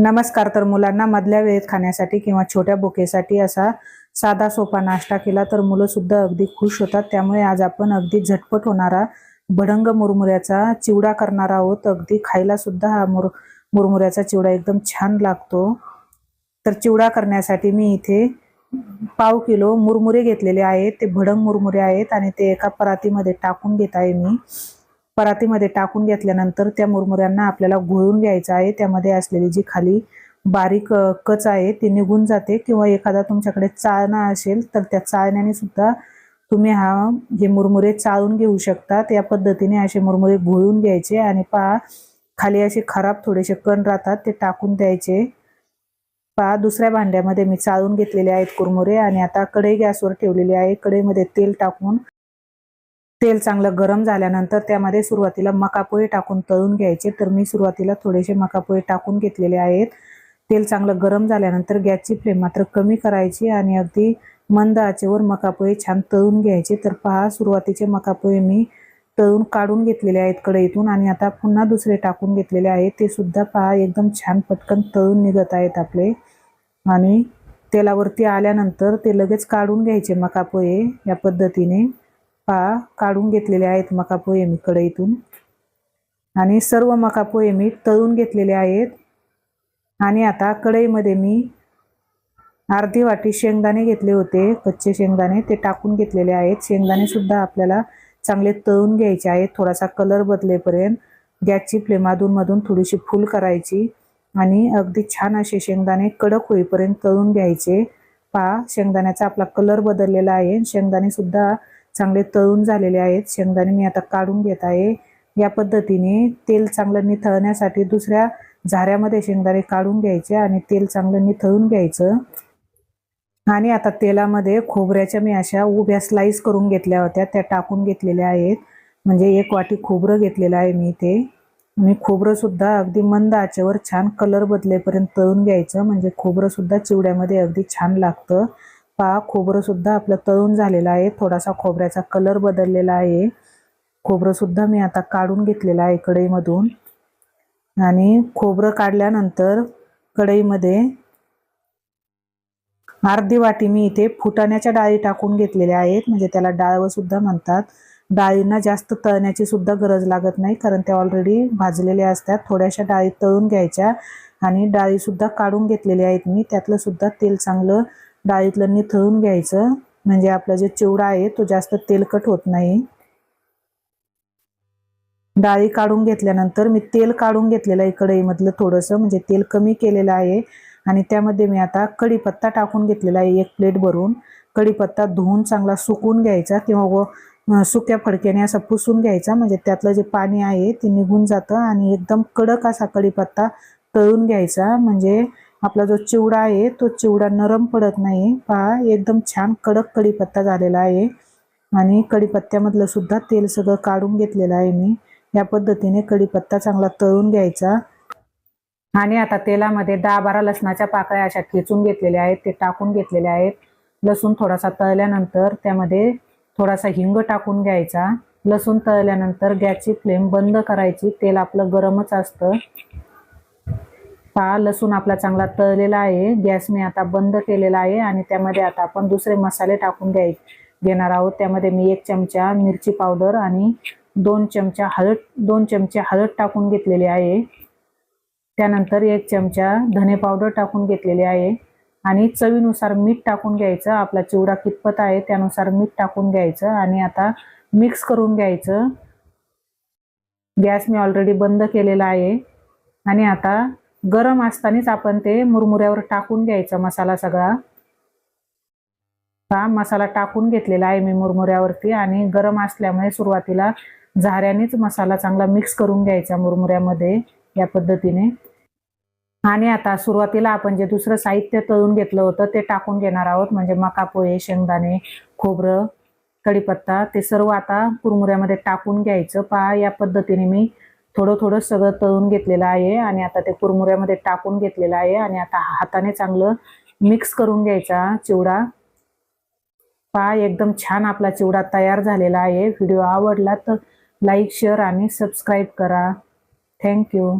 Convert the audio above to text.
नमस्कार तर मुलांना मधल्या वेळेत खाण्यासाठी किंवा छोट्या बुकेसाठी असा साधा सोपा नाश्ता केला तर मुलं सुद्धा अगदी खुश होतात. त्यामुळे आज आपण अगदी झटपट होणारा भडंग मुरमुऱ्याचा चिवडा करणार आहोत. अगदी खायला सुद्धा हा मुर मुरमुऱ्याचा चिवडा एकदम छान लागतो. तर चिवडा करण्यासाठी मी इथे पाव किलो मुरमुरे घेतलेले आहेत. ते भडंग मुरमुरे आहेत आणि ते एका परातीमध्ये टाकून घेत आहे मी. परातीमध्ये टाकून घेतल्यानंतर त्या मुरमुऱ्यांना आपल्याला घोळून घ्यायचं आहे. त्यामध्ये असलेली जी खाली बारीक कच आहे ती निघून जाते. किंवा एखादा तुमच्याकडे चाळणा असेल तर त्या चाळण्याने सुद्धा तुम्ही हा हे मुरमुरे चाळून घेऊ शकता. या पद्धतीने असे मुरमुरे घोळून घ्यायचे आणि पहा खाली असे खराब थोडेसे कण राहतात ते टाकून द्यायचे. पहा दुसऱ्या भांड्यामध्ये मी चाळून घेतलेले आहेत कुरमुरे आणि आता कढई गॅसवर ठेवलेली आहे. कढईमध्ये तेल टाकून तेल चांगलं गरम झाल्यानंतर त्यामध्ये सुरुवातीला मकापोहे टाकून तळून घ्यायचे. तर मी सुरुवातीला थोडेसे मकापोहे टाकून घेतलेले आहेत. तेल चांगलं गरम झाल्यानंतर गॅसची फ्लेम मात्र कमी करायची आणि अगदी मंद आचेवर मकापोहे छान तळून घ्यायचे. तर पहा सुरुवातीचे मकापोहे मी तळून काढून घेतलेले आहेत कढईतून आणि आता पुन्हा दुसरे टाकून घेतलेले आहेत. ते सुद्धा पहा एकदम छान पटकन तळून निघत आहेत आपले. आणि तेलावरती आल्यानंतर ते लगेच काढून घ्यायचे मकापोहे या पद्धतीने. पहा काढून घेतलेले आहेत मकापोहे मी कढईतून. आणि सर्व मकापोहे मी तळून घेतलेले आहेत. आणि आता कढईमध्ये मी अर्धी वाटी शेंगदाणे घेतले होते. कच्चे शेंगदाणे ते टाकून घेतलेले आहेत. शेंगदाणे सुद्धा आपल्याला चांगले तळून घ्यायचे आहेत. थोडासा कलर बदलेपर्यंत गॅसची फ्लेम अधूनमधून थोडीशी फुल करायची. आणि अगदी छान असे शेंगदाणे कडक होईपर्यंत तळून घ्यायचे. पहा शेंगदाण्याचा आपला कलर बदललेला आहे. शेंगदाणे सुद्धा चांगले तळून झालेले आहेत. शेंगदाणे मी आता काढून घेत आहे. या पद्धतीने तेल चांगलं निथळण्यासाठी दुसऱ्या झाऱ्यामध्ये शेंगदाणे काढून घ्यायचे आणि तेल चांगलं निथळून घ्यायचं. आणि आता तेलामध्ये खोबऱ्याच्या मी अशा उभ्या स्लाईस करून घेतल्या होत्या. त्या टाकून घेतलेल्या आहेत. म्हणजे एक वाटी खोबरं घेतलेलं आहे मी ते मी खोबरं सुद्धा अगदी मंद आचेवर छान कलर बदलेपर्यंत तळून घ्यायचं. म्हणजे खोबरं सुद्धा चिवड्यामध्ये अगदी छान लागतं. पहा खोबरं सुद्धा आपलं तळून झालेलं आहे. थोडासा खोबऱ्याचा कलर बदललेला आहे. खोबरं सुद्धा मी आता काढून घेतलेलं आहे कढईमधून. आणि खोबरं काढल्यानंतर कढईमध्ये अर्धी वाटी मी इथे फुटाण्याच्या डाळी टाकून घेतलेल्या आहेत. म्हणजे त्याला डाळवं सुद्धा म्हणतात. डाळींना जास्त तळण्याची सुद्धा गरज लागत नाही कारण त्या ऑलरेडी भाजलेल्या असतात. थोड्याशा डाळी तळून घ्यायच्या आणि डाळी सुद्धा काढून घेतलेल्या आहेत मी. त्यातलं सुद्धा तेल चांगलं डाळीतलं निथळून घ्यायचं. म्हणजे आपला जे चिवडा आहे तो जास्त तेलकट होत नाही. डाळी काढून घेतल्यानंतर मी तेल काढून घेतलेलं आहे कढईमधलं थोडंसं. म्हणजे तेल कमी केलेलं आहे. आणि त्यामध्ये मी आता कढीपत्ता टाकून घेतलेला आहे एक प्लेट भरून. कढीपत्ता धुवून चांगला सुकून घ्यायचा. किंवा व सुक्या फडक्याने असा पुसून घ्यायचा. म्हणजे त्यातलं जे पाणी आहे ते निघून जातं. आणि एकदम कडक असा कढीपत्ता तळून घ्यायचा. म्हणजे आपला जो चिवडा आहे तो चिवडा नरम पडत नाही. पहा एकदम छान कडक कढीपत्ता झालेला आहे. आणि कढीपत्त्यामधलं सुद्धा तेल सगळं काढून घेतलेलं आहे मी. या पद्धतीने कढीपत्ता चांगला तळून घ्यायचा. आणि आता तेलामध्ये दहा बारा लसणाच्या पाकळ्या अशा ठेचून घेतलेल्या आहेत. ते टाकून घेतलेले आहेत. लसूण थोडासा तळल्यानंतर त्यामध्ये थोडासा हिंग टाकून घ्यायचा. लसूण तळल्यानंतर गॅसची फ्लेम बंद करायची. तेल आपलं गरमच असतं. पहा लसूण आपला चांगला तळलेला आहे? गॅस मी आता बंद केलेला आहे आणि त्यामध्ये आता आपण दुसरे मसाले टाकून घ्याय घेणार आहोत. त्यामध्ये मी एक चमचा मिरची पावडर आणि दोन चमचा हळद दोन चमचे हळद टाकून घेतलेली आहे. त्यानंतर एक चमचा धने पावडर टाकून घेतलेली आहे आणि चवीनुसार मीठ टाकून घ्यायचं. आपला चिवडा कितपत आहे त्यानुसार मीठ टाकून घ्यायचं आणि आता मिक्स करून घ्यायचं. गॅस मी ऑलरेडी बंद केलेला आहे आणि आता गरम असतानाच आपण ते मुरमुऱ्यावर टाकून घ्यायचा मसाला सगळा. हा मसाला टाकून घेतलेला आहे मी मुरमुऱ्यावरती आणि गरम असल्यामुळे सुरुवातीला झाऱ्यानेच मसाला चांगला मिक्स करून घ्यायचा मुरमुऱ्यामध्ये या पद्धतीने. आणि आता सुरुवातीला आपण जे दुसरं साहित्य तळून घेतलं होतं ते टाकून घेणार आहोत म्हणजे मका पोहे शेंगदाणे खोबरं कढीपत्ता ते सर्व आता कुरमुऱ्यामध्ये टाकून घ्यायचं. पहा या पद्धतीने मी थोडं थोडं सगळं तळून घेतलेलं आहे आणि आता ते कुरमुऱ्यामध्ये टाकून घेतलेलं आहे आणि आता हाताने चांगलं मिक्स करून घ्यायचा चिवडा. पा एकदम छान आपला चिवडा तयार झालेला आहे. व्हिडिओ आवडला तर लाईक शेअर आणि सबस्क्राईब करा. Thank you